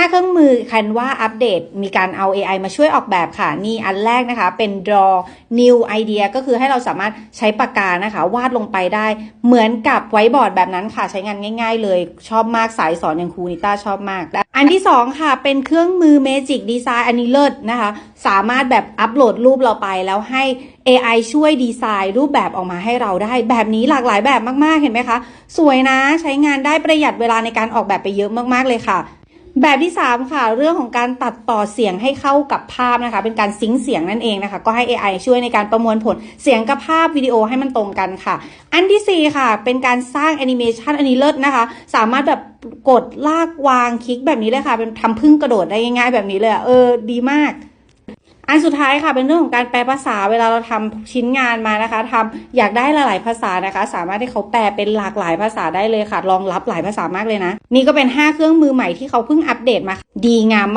5 เครื่องมือ Canva อัปเดตมีการเอา AI มาช่วยออกแบบค่ะ นี่อันแรกนะคะ เป็น draw new idea ก็คือให้เราสามารถใช้ปากกานะคะ วาดลงไปได้ เหมือนกับไวบอร์ดแบบนั้นค่ะ ใช้งานง่าย ๆ เลยชอบมากสายสอนอย่างครูนิต้าชอบมาก อันที่ 2 ค่ะเป็นเครื่องมือ Magic Design อันนี้เลิศนะคะ สามารถแบบอัปโหลดรูปเราไปแล้วให้ AI ช่วยดีไซน์รูปแบบออกมาให้เราได้ แบบนี้หลากหลายแบบมากๆเห็นไหมคะ สวยนะใช้งานได้ประหยัดเวลาในการออกแบบไปเยอะมากๆเลยค่ะ แบบที่ 3 ค่ะ เรื่องของการตัดต่อเสียงให้เข้ากับภาพนะคะ เป็นการซิงเสียงนั่นเองนะคะ ก็ให้ AI ช่วยในการประมวลผลเสียงกับภาพวิดีโอให้มันตรงกันค่ะ อันทีสี่4 ค่ะ เป็นการสร้างแอนิเมชันอันนี้เลิศนะคะ สามารถแบบกดลากวางคลิกแบบนี้เลยค่ะ เป็นทำพึ่งกระโดดได้ง่ายๆแบบนี้เลยอเออดีมาก อันสุดท้ายค่ะเป็นเรื่องของการแปลภาษาเวลาเราทำชิ้นงานมานะคะทำอยากได้หลาย ๆ ภาษานะคะ สามารถให้เขาแปลเป็นหลากหลายภาษาได้เลยค่ะรองรับหลายภาษามากเลยนะ นี่ก็เป็น 5 เครื่องมือใหม่ที่เขาเพิ่งอัปเดตมาดีงาม